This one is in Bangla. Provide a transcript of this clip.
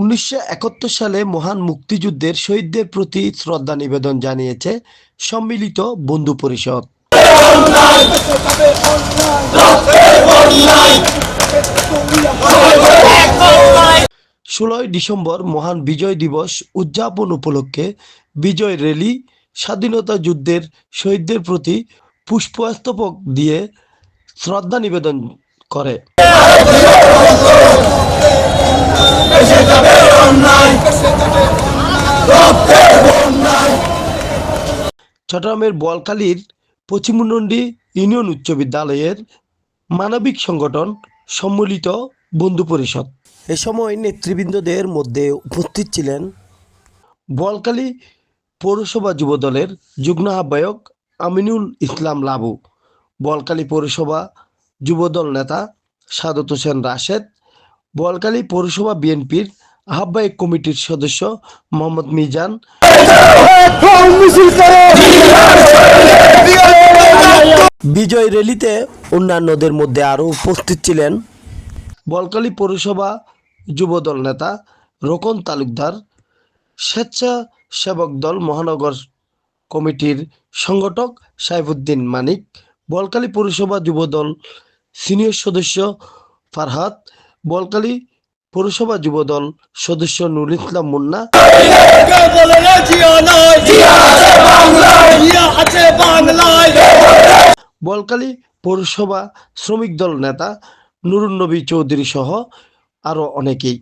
উনিশশো একাত্তর সালে মহান মুক্তিযুদ্ধের শহীদদের প্রতি শ্রদ্ধা নিবেদন জানিয়েছে সম্মিলিত বন্ধু পরিষদ। ষোলোই ডিসেম্বর মহান বিজয় দিবস উদযাপন উপলক্ষে বিজয় র্যালি, স্বাধীনতা যুদ্ধের শহীদদের প্রতি পুষ্পস্তবক দিয়ে শ্রদ্ধা নিবেদন করে। চট্টগ্রামের বলকালীর পশ্চিমনন্ডি ইউনিয়ন উচ্চ বিদ্যালয়ের মানবিক সংগঠন সম্মিলিত বন্ধু পরিষদ। এ সময় নেতৃবৃন্দদের মধ্যে উপস্থিত ছিলেন বলকালী পৌরসভা যুবদলের যুগ্ম আহ্বায়ক আমিনুল ইসলাম লাবু বলকালী পৌরসভা যুবদল নেতা সাদত হোসেন রাশেদ বলকালী পৌরসভা বিএনপির আহ্বায়ক কমিটির সদস্য মোহাম্মদ মিজান। বিজয় র্যালিতে অন্যান্যদের মধ্যে আরও উপস্থিত ছিলেন বলকালী পৌরসভা যুবদল নেতা রোকন তালুকদার স্বেচ্ছাসেবক দল মহানগর কমিটির সংগঠক সাইফুদ্দিন মানিক বলকালী পৌরসভা যুবদল সিনিয়র সদস্য ফারহাদ বলকালী পৌরসভা যুবদল সদস্য নুরুল ইসলাম মুন্না। বলকালী পৌরসভা শ্রমিক দল নেতা নুরুন নবী চৌধুরী সহ আরও অনেকেই।